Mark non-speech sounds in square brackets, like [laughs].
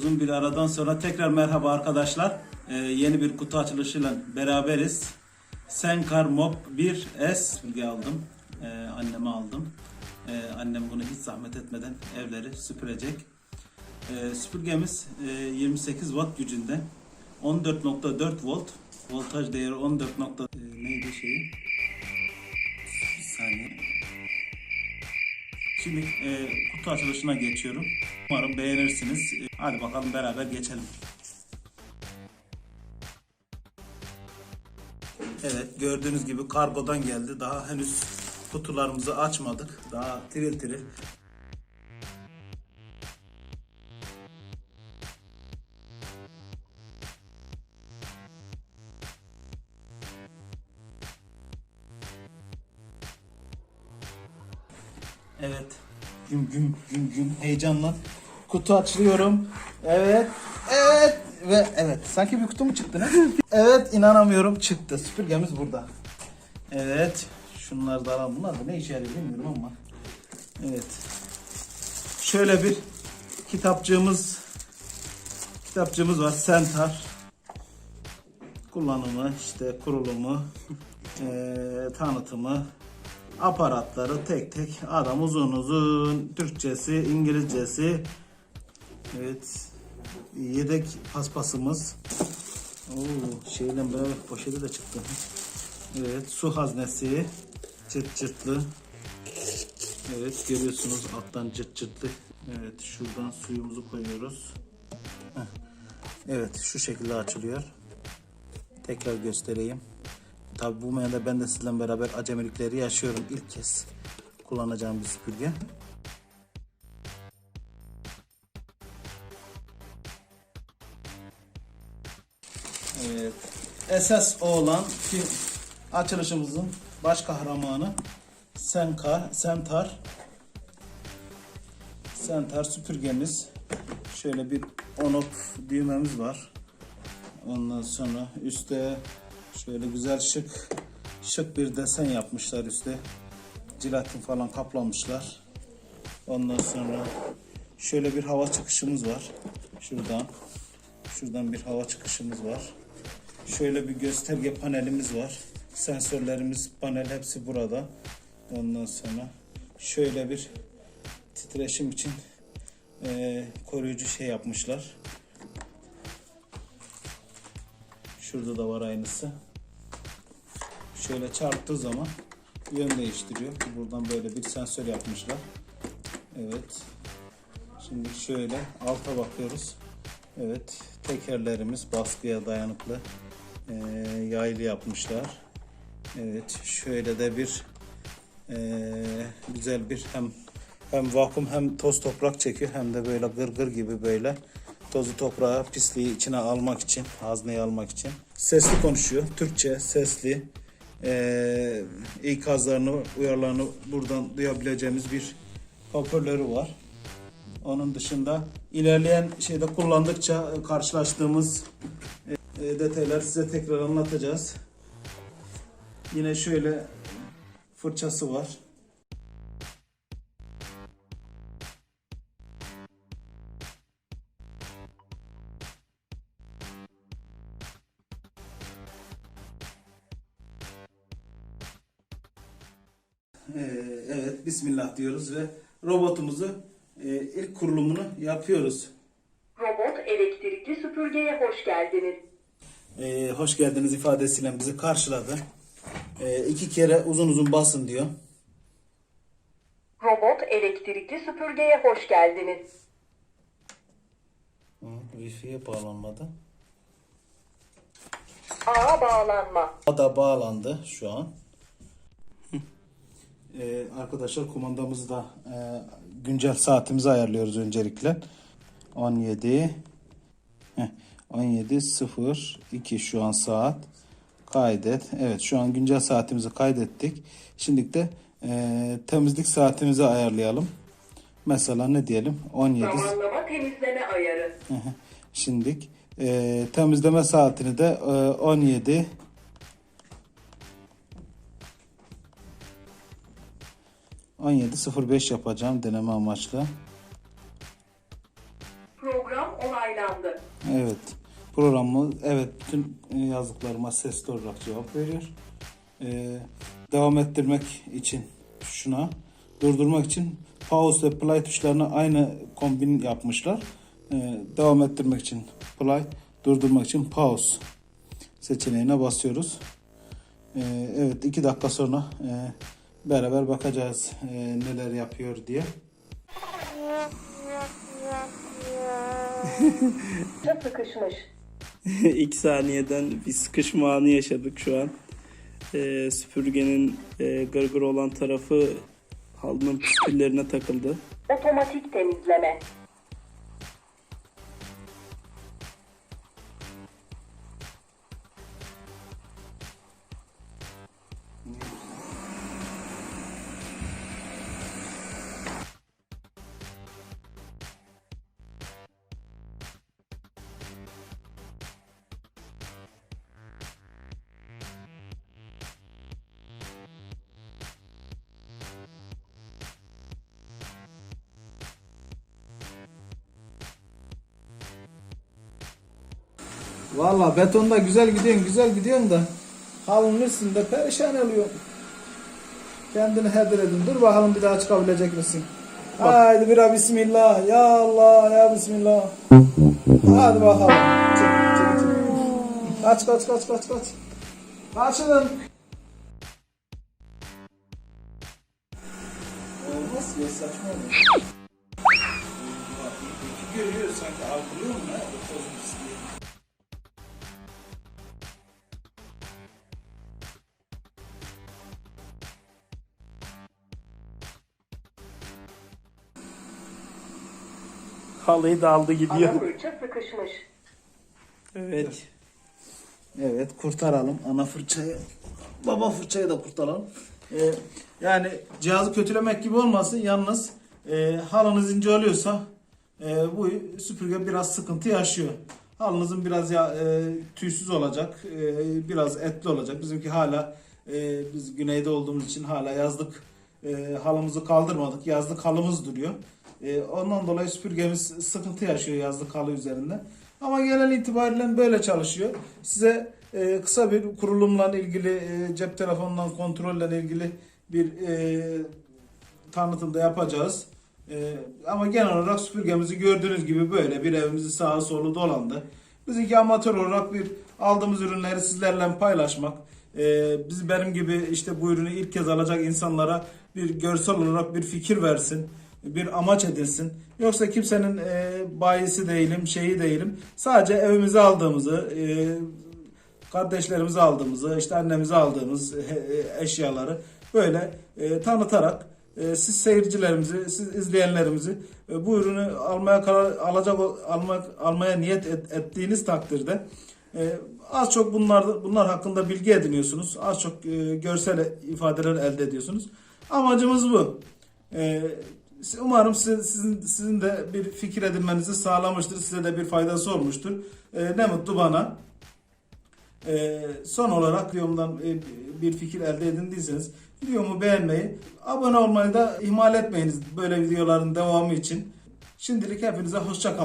Uzun bir aradan sonra tekrar merhaba arkadaşlar. Ee, yeni bir kutu açılışıyla beraberiz. Senkar Mob 1S bilgi aldım. Ee, anneme aldım. Ee, annem bunu hiç zahmet etmeden evleri süpürecek. Ee, süpürgemiz e, 28 watt gücünde. 14.4 volt. Voltaj değeri 14. nokta- Ee, neydi şeyi? Bir saniye. Şimdi e, kutu açılışına geçiyorum. Umarım beğenirsiniz. E, hadi bakalım beraber geçelim. Evet gördüğünüz gibi kargodan geldi. Daha henüz kutularımızı açmadık. Daha tiril tiril. Evet. Güm güm güm güm heyecanla kutu açıyorum. Evet. Evet ve evet. Sanki bir kutu mu çıktı ne? [laughs] evet inanamıyorum çıktı. Süpürgemiz burada. Evet. Şunlar da alalım. Bunlar da ne işe yarıyor bilmiyorum ama. Evet. Şöyle bir kitapçığımız kitapçığımız var. Sentar. Kullanımı, işte kurulumu, [laughs] eee, tanıtımı, aparatları tek tek adam uzun uzun Türkçesi, İngilizcesi. Evet. Yedek paspasımız. Oo, şeyden böyle poşeti de çıktı. Evet, su haznesi. Çıt çıtlı. Evet, görüyorsunuz alttan çıt çıtlı. Evet, şuradan suyumuzu koyuyoruz. Evet, şu şekilde açılıyor. Tekrar göstereyim. Tabi bu menüde ben de sizinle beraber acemilikleri yaşıyorum ilk kez kullanacağım bir süpürge. Evet. Esas olan ki açılışımızın baş kahramanı Senkar, Sentar Sentar süpürgemiz. Şöyle bir on-off düğmemiz var. Ondan sonra üstte şöyle güzel şık şık bir desen yapmışlar üstte. Jilatin falan kaplamışlar. Ondan sonra şöyle bir hava çıkışımız var. Şuradan. Şuradan bir hava çıkışımız var. Şöyle bir gösterge panelimiz var. Sensörlerimiz, panel hepsi burada. Ondan sonra şöyle bir titreşim için eee, koruyucu şey yapmışlar. Şurada da var aynısı. Şöyle çarptığı zaman yön değiştiriyor. Buradan böyle bir sensör yapmışlar. Evet. Şimdi şöyle alta bakıyoruz. Evet. Tekerlerimiz baskıya dayanıklı. Ee, yaylı yapmışlar. Evet. Şöyle de bir ee, güzel bir hem hem vakum hem toz toprak çekiyor hem de böyle gırgır gibi böyle tozu toprağı pisliği içine almak için hazneyi almak için sesli konuşuyor Türkçe sesli ee, ikazlarını uyarılarını buradan duyabileceğimiz bir hoparlörü var. Onun dışında ilerleyen şeyde kullandıkça karşılaştığımız e, detaylar size tekrar anlatacağız. Yine şöyle fırçası var. Ee, evet, Bismillah diyoruz ve robotumuzu e, ilk kurulumunu yapıyoruz. Robot elektrikli süpürgeye hoş geldiniz. Ee, hoş geldiniz ifadesiyle bizi karşıladı. Ee, iki kere uzun uzun basın diyor. Robot elektrikli süpürgeye hoş geldiniz. Hı, Wi-Fi'ye bağlanmadı. Ağa bağlanma. O da bağlandı şu an. Ee, arkadaşlar kumandamızı da e, güncel saatimizi ayarlıyoruz öncelikle. 17 heh, 17.02 şu an saat. Kaydet. Evet şu an güncel saatimizi kaydettik. Şimdi de e, temizlik saatimizi ayarlayalım. Mesela ne diyelim? 17 Zamanlama temizleme ayarı. Şimdilik e, temizleme saatini de e, 17 17.05 yapacağım deneme amaçlı. Program onaylandı. Evet. Programı evet bütün e, yazdıklarıma sesli olarak cevap veriyor. Ee, devam ettirmek için şuna durdurmak için pause ve play tuşlarını aynı kombin yapmışlar. Ee, devam ettirmek için play, durdurmak için pause seçeneğine basıyoruz. Ee, evet iki dakika sonra e, beraber bakacağız e, neler yapıyor diye. Çok sıkışmış. [laughs] 2 saniyeden bir sıkışma anı yaşadık şu an. Ee, süpürgenin e, gırgır olan tarafı halının püsküllerine takıldı. Otomatik temizleme. Valla betonda güzel gidiyorsun güzel gidiyorsun da halının üstünde perişan oluyorsun. Kendini heder edin. Dur bakalım bir daha çıkabilecek misin? Haydi bira bismillah. Ya Allah ya bismillah. Hadi bakalım. Çık, çık, çık. Kaç kaç kaç kaç kaç. Kaçın. Olmaz ya saçma. Görüyor sanki algılıyor mu ne? Tozun pisliği. Halıyı da aldı gidiyor. Ana fırça sıkışmış. Evet. Evet kurtaralım ana fırçayı. Baba fırçayı da kurtaralım. Ee, yani cihazı kötülemek gibi olmasın yalnız e, halınız ince oluyorsa e, bu süpürge biraz sıkıntı yaşıyor. Halınızın biraz ya, e, tüysüz olacak, e, biraz etli olacak. Bizimki hala e, biz güneyde olduğumuz için hala yazlık e, halımızı kaldırmadık. Yazlık halımız duruyor. E, ondan dolayı süpürgemiz sıkıntı yaşıyor yazlık halı üzerinde. Ama genel itibariyle böyle çalışıyor. Size e, kısa bir kurulumla ilgili e, cep telefonundan kontrolle ilgili bir e, tanıtım da yapacağız. E, ama genel olarak süpürgemizi gördüğünüz gibi böyle bir evimizi sağa solu dolandı. Bizimki amatör olarak bir aldığımız ürünleri sizlerle paylaşmak. E, biz benim gibi işte bu ürünü ilk kez alacak insanlara bir görsel olarak bir fikir versin bir amaç edilsin. Yoksa kimsenin e, bayisi değilim, şeyi değilim. Sadece evimize aldığımızı, e, kardeşlerimize aldığımızı, işte annemize aldığımız e, e, eşyaları böyle e, tanıtarak e, siz seyircilerimizi, siz izleyenlerimizi e, bu ürünü almaya karar alacak almak almaya niyet et- ettiğiniz takdirde e, az çok bunlar bunlar hakkında bilgi ediniyorsunuz. Az çok e, görsel ifadeler elde ediyorsunuz. Amacımız bu. E, umarım size- sizin sizin de bir fikir edinmenizi sağlamıştır. Size de bir faydası olmuştur. E, ne mutlu bana. Ee, son olarak videomdan e, bir fikir elde edindiyseniz videomu beğenmeyi, abone olmayı da ihmal etmeyiniz böyle videoların devamı için. Şimdilik hepinize hoşça